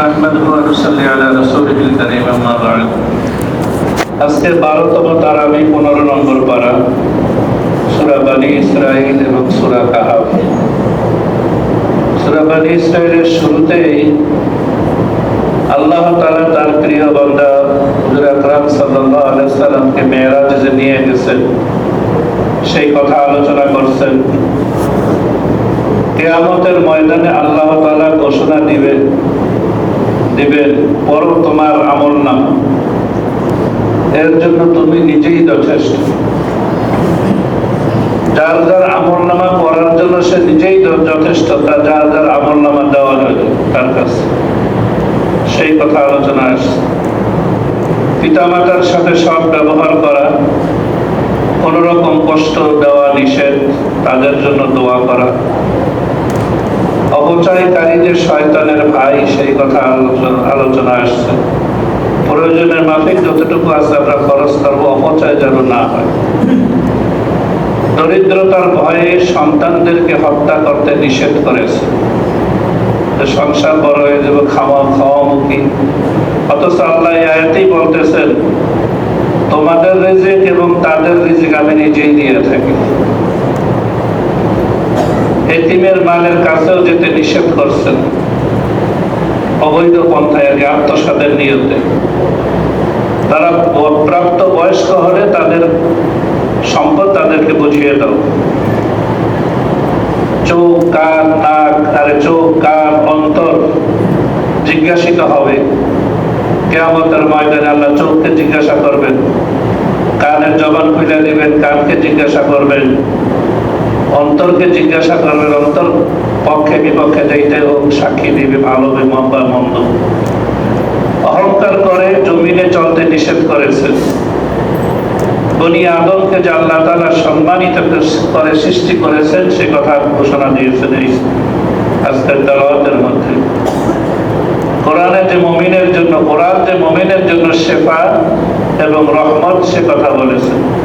نحمده ونصلي على رسوله الكريم أما بعد আজকে বারোতম তারাবি পনেরো নম্বর পারা সুরা বানি ইসরাইল এবং সুরা কাহাব সুরা বানি ইসরাইলের শুরুতেই আল্লাহ তাআলা তার প্রিয় বান্দা হুজুর আকরাম সাল্লাল্লাহু আলাইহি সাল্লামকে মেরাজে যে নিয়ে গেছেন সেই কথা আলোচনা করছেন কেয়ামতের ময়দানে আল্লাহ তাআলা ঘোষণা দিবেন দিবেন, পর তোমার আমল নাম। এর জন্য তুমি নিজেই যথেষ্ট। যার যার আমল নামা পড়ার জন্য সে নিজেই যথেষ্ট তার যার যার আমল নামা দেওয়া হইল তার কাছে। সেই কথা আলোচনা আসছে। পিতামাতার সাথে সব ব্যবহার করা কোন রকম কষ্ট দেওয়া নিষেধ, তাদের জন্য দোয়া করা। অপচয়কারী যে শয়তানের ভাই, সেই কথা আলোচনা আসছে। প্রয়োজনের মাফিক যতটুকু আছে আমরা খরচ করব, অপচয় যেন না হয়। দরিদ্রতার ভয়ে সন্তানদেরকে হত্যা করতে নিষেধ করেছে। সংসার বড় হয়ে যাবে, খাওয়া খাওয়ামুখী অথচ আল্লাহ আয়াতেই বলতেছেন, তোমাদের রিজিক এবং তাদের রিজিক আমি নিজেই দিয়ে থাকি। এতিমের মালের কাছেও যেতে নিষেধ করছেন। অবৈধ পন্থায় আগে আত্মসাদের নিয়তে। তারা প্রাপ্ত বয়স্ক হলে তাদের সম্পদ তাদেরকে বুঝিয়ে দাও। চোখ, কান, নাক চোখ, কান, অন্তর জিজ্ঞাসিত হবে। ময়দানে আল্লাহ চোখকে জিজ্ঞাসা করবেন। কানের জবান খুলে দিবেন, কানকে জিজ্ঞাসা করবেন। অন্তরকে জিজ্ঞাসা করবেন অন্তর, পক্ষে, বিপক্ষে যাইতে হোক, সাক্ষী দিবে, ভালো বা মন্দ অহংকার করে জমিনে চলতে নিষেধ তালা সম্মানিত করেছেন, সে কথা ঘোষণা আজকের মধ্যে। কোরআনে যে মমিনের জন্য, কোরআন যে মমিনের জন্য এবং রহমত সে কথা বলেছেন।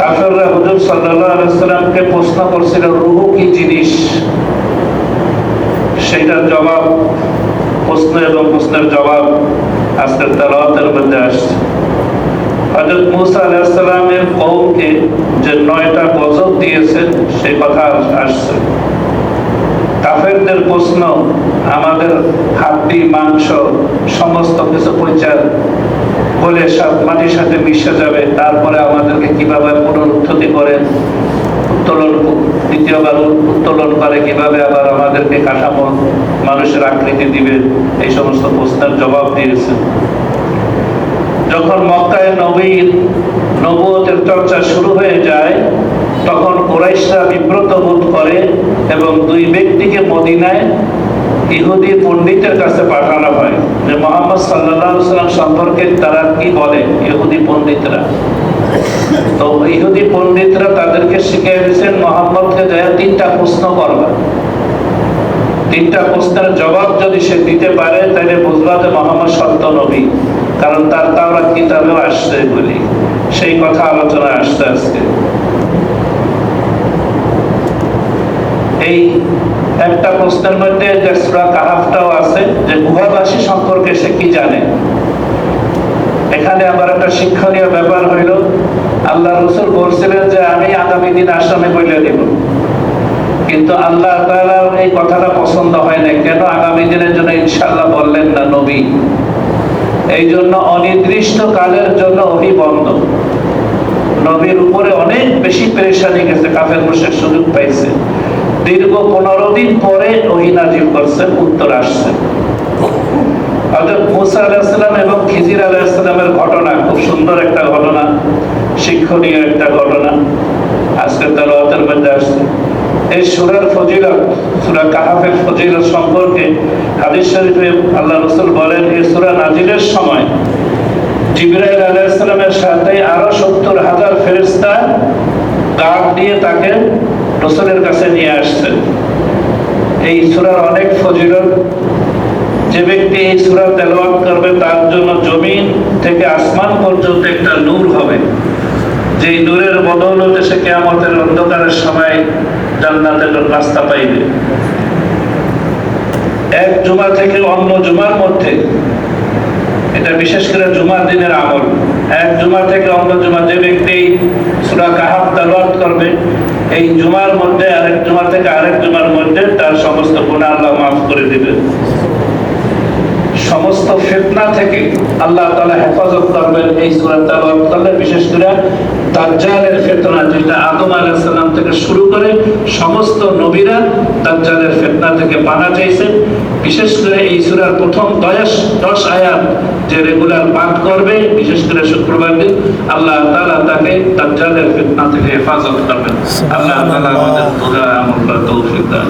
কাফেররা হুজুর সাল্লাল্লাহু আলাইহি সাল্লামকে প্রশ্ন করছিল, রুহু কি জিনিস? সেটার জবাব, প্রশ্ন এবং প্রশ্নের জবাব আজকের তালাওয়াতের মধ্যে আসছে। হযরত মুসা আলাইহিস সালামের কওমকে যে নয়টা গজব দিয়েছেন, সেই কথা আসছে। কাফেরদের প্রশ্ন, আমাদের হাড্ডি, মাংস, সমস্ত কিছু পরিচার বলে সব মাটির সাথে মিশে যাবে, তারপরে আমাদেরকে কীভাবে পুনরুত্থতি করে উত্তোলন দ্বিতীয়বার উত্তোলন করে কীভাবে আবার আমাদেরকে কাঠামো মানুষের আকৃতি দিবে, এই সমস্ত প্রশ্নের জবাব দিয়েছে। যখন মক্কায় নবীর নবুয়তের চর্চা শুরু হয়ে যায়, তখন কোরাইশরা বিব্রত বোধ করে এবং দুই ব্যক্তিকে মদিনায় ইহুদি পণ্ডিতের কাছে পাঠানো হয়। যে মোহাম্মদ সাল্লাহ সাল্লাম সম্পর্কে তারা কি বলে ইহুদি পণ্ডিতরা। তো ইহুদি পণ্ডিতরা তাদেরকে শিখিয়ে দিয়েছেন মোহাম্মদকে যায় তিনটা প্রশ্ন করবা তিনটা প্রশ্নের জবাব যদি সে দিতে পারে, তাহলে বুঝবা যে মোহাম্মদ সত্য নবী, কারণ তার তাওরা কিতাবেও আসছে বলি সেই কথা আলোচনা আসছে এই একটা প্রশ্নের মধ্যে কাহাফটাও আছে, যে গুহাবাসী সম্পর্কে সে কি জানে? এখানে আবার একটা শিক্ষণীয় ব্যাপার হইল, আল্লাহ রসুল বলছিলেন যে, আমি আগামী দিন আশ্রমে বলে দিব। কিন্তু আল্লাহ এই কথাটা পছন্দ হয় না কেন আগামী দিনের জন্য ইনশাআল্লাহ বললেন না, নবী? এই জন্য অনির্দিষ্ট কালের জন্য ওহি বন্ধ। নবীর উপরে অনেক বেশি পেরেশানি গেছে, কাফের মুশেক সুযোগ পাইছে। দীর্ঘ পনেরো দিন পরে ওহি নাজিল করছেন উত্তর আসছে। হযরত মুসা আলাইহিসসালাম এবং খিজির আলাইহিসসালামের ঘটনা, খুব সুন্দর একটা ঘটনা, শিক্ষণীয় একটা ঘটনা। আজকে তেলাওয়াতের মধ্যে আসছে। এই সূরার ফজিলত, সূরা কাহাফের ফজিলত সম্পর্কে হাদিস শরীফে আল্লাহ রাসূল বলেন, এই সূরা নাজিলের সময় জিবরাইল আলাইহিস সালামের সাথে আরও সত্তর হাজার গার্ড দিয়ে তাকে রসুলের কাছে নিয়ে আসছেন। এই সূরার অনেক ফজিলত যে ব্যক্তি এই সূরা তেলাওয়াত করবে, তার জন্য জমিন থেকে আসমান পর্যন্ত একটা নূর হবে। যেই নূরের বদৌলতে সে কেয়ামতের অন্ধকারের সময় জান্নাতের রাস্তা পাইবে। এক জুমা থেকে অন্য জুমার মধ্যে, এটা বিশেষ করে জুমার দিনের আমল। এক জুমা থেকে অন্য জুমা, যে ব্যক্তি সুরা কাহাব তালাওয়াত করবে, এই জুমার মধ্যে, আরেক জুমা থেকে আরেক জুমার মধ্যে তার সমস্ত গুনাহ আল্লাহ মাফ করে দিবেন সমস্ত ফিতনা থেকে আল্লাহ তাআলা হেফাজত করবেন এই সূরা বিশেষ করে দাজ্জালের ফিতনা যেটা আদম আলাইহিস থেকে শুরু করে সমস্ত নবীরা দাজ্জালের ফিতনা থেকে পানা চাইছেন বিশেষ করে এই সূরার প্রথম 10 10 আয়াত যে রেগুলার পাঠ করবে, বিশেষ করে শুক্রবার দিন, আল্লাহ তাআলা তাকে দাজ্জালের ফিতনা থেকে হেফাজত করবেন। আল্লাহ তাআলা আমাদের তৌফিক দান।